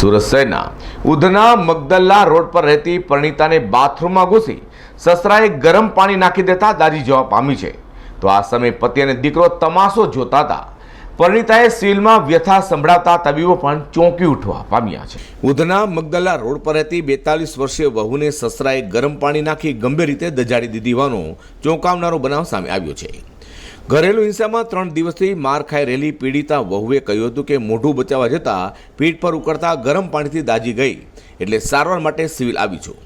સુરત શહેરના ઉધના મગદલ્લા રોડ પર રહેતી પરિણીતાને બાથરૂમમાં ઘૂસી સસરાએ ગરમ પાણી નાખી દેતા દાજી જવા પામી છે. તો આ સમયે પતિ અને દીકરો તમાશો જોતા હતા. પરિણીતાએ સિવિલમાં વ્યથા સંભળાવતા તબીબો પણ ચોંકી ઉઠવા પામ્યા છે. ઉધના મગદલ્લા રોડ પર રહેતી બેતાલીસ વર્ષીય વહુને સસરાએ ગરમ પાણી નાખી ગંભીર રીતે દજાડી દીધી હોવાનો ચોંકાવનારો બનાવ સામે આવ્યો છે. ઘરેલુ હિંસામાં ત્રણ દિવસથી માર ખાઈ રહેલી પીડિતા વહુએ કહ્યું હતું કે મોઢું બચાવવા જતાં પીઠ પર ઉકળતા ગરમ પાણીથી દાજી ગઈ એટલે સારવાર માટે સિવિલ આવી છું.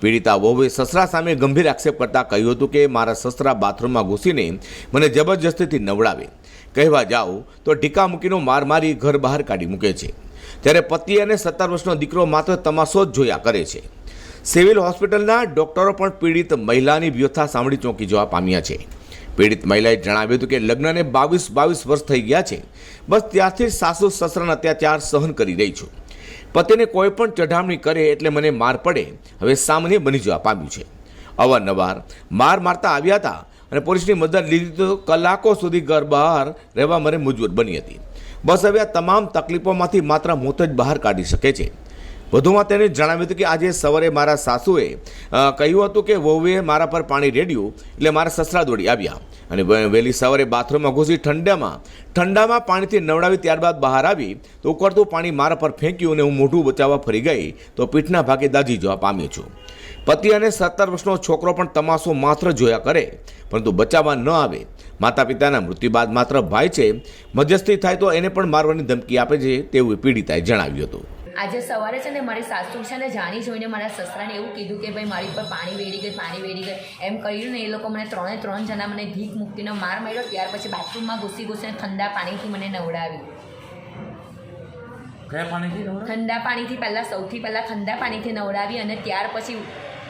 પીડિતા વહુએ સસરા સામે ગંભીર આક્ષેપ કરતા કહ્યું હતું કે મારા સસરા બાથરૂમમાં ઘૂસીને મને જબરજસ્તીથી નવડાવે. કહેવા જાઓ તો ઢીકા મૂકીનો માર મારી ઘર બહાર કાઢી મૂકે છે. ત્યારે પતિ અને સત્તર વર્ષનો દીકરો માત્ર તમાશો જ જોયા કરે છે. સિવિલ હોસ્પિટલના ડોક્ટરો પણ પીડિત મહિલાની વ્યથા સાંભળી ચોંકી જવા પામ્યા છે. પીડિત મહિલાએ જણાવ્યું હતું કે લગ્નને બાવીસ બાવીસ વર્ષ થઈ ગયા છે. બસ ત્યારથી સાસુ સસરાના અત્યાચાર સહન કરી રહી છું. પતિને કોઈ પણ ચઢામણી કરે એટલે મને માર પડે. હવે સામાન્ય બની જવા પામ્યું છે. અવારનવાર માર મારતા આવ્યા હતા અને પોલીસની મદદ લીધી તો કલાકો સુધી ઘર બહાર રહેવા મને મજબૂર બની હતી. બસ હવે આ તમામ તકલીફોમાંથી માત્ર મોત જ બહાર કાઢી શકે છે. વધુમાં તેને જણાવ્યું હતું કે આજે સવારે મારા સાસુએ કહ્યું હતું કે વહુએ મારા પર પાણી રેડ્યું એટલે મારા સસરા દોડી આવ્યા. અને વહેલી સવારે બાથરૂમમાં ઘૂસી ઠંડામાં ઠંડામાં પાણીથી નવડાવી ત્યારબાદ બહાર આવી તો ઉકળતું પાણી મારા પર ફેંક્યું અને હું મોઢું બચાવવા ફરી ગઈ તો પીઠના ભાગે દાજી જવા પામ્યો છું. પતિ અને સત્તર વર્ષનો છોકરો પણ તમાશો માત્ર જોયા કરે, પરંતુ બચાવવા ન આવે. માતા પિતાના મૃત્યુ બાદ માત્ર ભાઈ છે, મધ્યસ્થી થાય તો એને પણ મારવાની ધમકી આપે છે તેવું પીડિતાએ જણાવ્યું હતું. આજે સવારે છે ને મારી સાસુ છે ને જાણી જોઈને મારા સસરાને એવું કીધું કે ભાઈ મારી પર પાણી વેરી ગઈ પાણી વેરી ગઈ. એમ કહ્યું ને એ લોકો મને ત્રણે ત્રણ જણા મને ભીખ મૂકીને માર માર્યો ત્યાર પછી બાથરૂમમાં ઘૂસી ઘૂસીને ઠંડા પાણીથી મને નવડાવી. કયા પાણીથી નવરા ઠંડા પાણીથી પહેલાં સૌથી પહેલાં ઠંડા પાણીથી નવડાવી અને ત્યાર પછી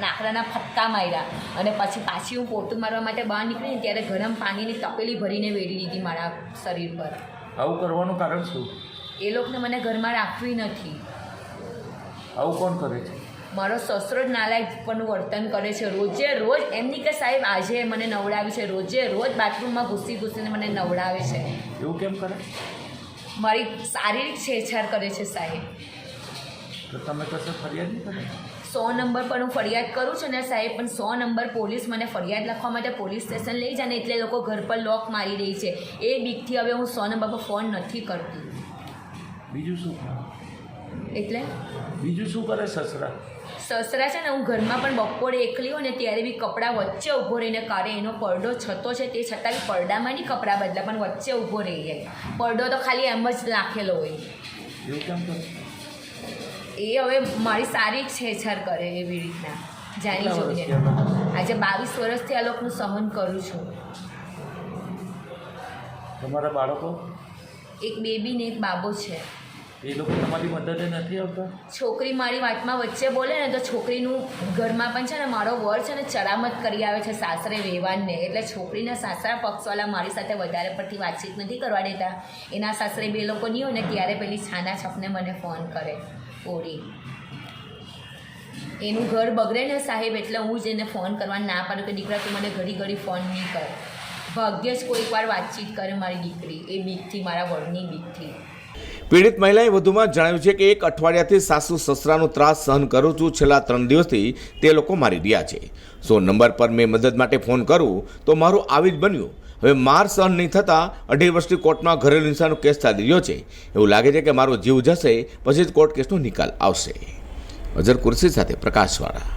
નાકડાના ફટકા માર્યા. અને પછી પાછી હું પોતું મારવા માટે બહાર નીકળીને ત્યારે ગરમ પાણીની તપેલી ભરીને વેડી દીધી મારા શરીર પર. આવું કરવાનું કારણ શું? એ લોકોને મને ઘરમાં રાખવી નથી. આવું કોણ કરે છે? મારો સસરો જ પણ વર્તન કરે છે. રોજે રોજ એમની કે સાહેબ આજે મને નવડાવી છે. રોજે રોજ બાથરૂમમાં ઘૂસી ઘૂસીને મને નવડાવે છે. એવું કેમ કરે? મારી શારીરિક છેછાડ કરે છે સાહેબ. તો તમે કશો ફરિયાદ નહીં કરે? સો નંબર પર હું ફરિયાદ કરું છું ને સાહેબ પણ સો નંબર પોલીસ મને ફરિયાદ લખવા માટે પોલીસ સ્ટેશન લઈ જાય ને એટલે લોકો ઘર પર લોક મારી રહી છે. એ બીકથી હવે હું સો નંબર પર ફોન નથી કરતી. બીજું શું? એટલે? બીજું શું કરે સસરા? સસરા છે ને હું ઘરમાં પણ બપોરે એકલી હોય ને ત્યારે બી કપડાં વચ્ચે ઊભો રહીને કરે એનો પડદો છતો છે તે છતાં બી પડદામાં નહીં કપડાં બદલા પણ વચ્ચે ઊભો રહી જાય. પડદો તો ખાલી એમ જ નાખેલો હોય. એવું કેમ કરે? એ હવે મારી સારી છેછાર કરે એવી રીતના. જાણી જોઈએ આજે બાવીસ વર્ષથી આ લોકોનું સહન કરું છું. તમારા બાળકો? એક બેબી ને એક બાબો છે. એ લોકો તમારી મદદે નથી આવતા? છોકરી મારી વાતમાં વચ્ચે બોલે ને તો છોકરીનું ઘરમાં પણ છે ને મારો વર છે ને ચરામત કરી આવે છે સાસરે વેવાનને એટલે છોકરીના સાસરા પક્ષવાળા મારી સાથે વધારે પડતી વાતચીત નથી કરવા દેતા. એના સાસરે બે લોકો નહીં હોય ને ત્યારે પેલી છાના છપને મને ફોન કરે. ઓરી. એનું ઘર બગડે ને સાહેબ, એટલે હું જ એને ફોન કરવા ના પાડું કે દીકરા તું મને ઘડી ઘડી ફોન નહીં કર. ભાગ્યે જ કોઈક વાર વાતચીત કરે મારી દીકરી, એ બીકથી, મારા વડની બીકથી. પીડિત મહિલાએ વધુમાં જણાવ્યું છે કે એક અઠવાડિયાથી સાસુ સસરાનો ત્રાસ સહન કરું છું. છેલ્લા ત્રણ દિવસથી તે લોકો મારી રહ્યા છે. સો નંબર પર મેં મદદ માટે ફોન કરું તો મારું આવી જ બન્યું. હવે માર સહન નહીં થતાં અઢી વર્ષથી કોર્ટમાં ઘરેલુ હિંસાનો કેસ ચાલી રહ્યો છે. એવું લાગે છે કે મારો જીવ જશે, પછી જ કોર્ટ કેસનો નિકાલ આવશે. અઝર કુરશી સાથે પ્રકાશવાળા.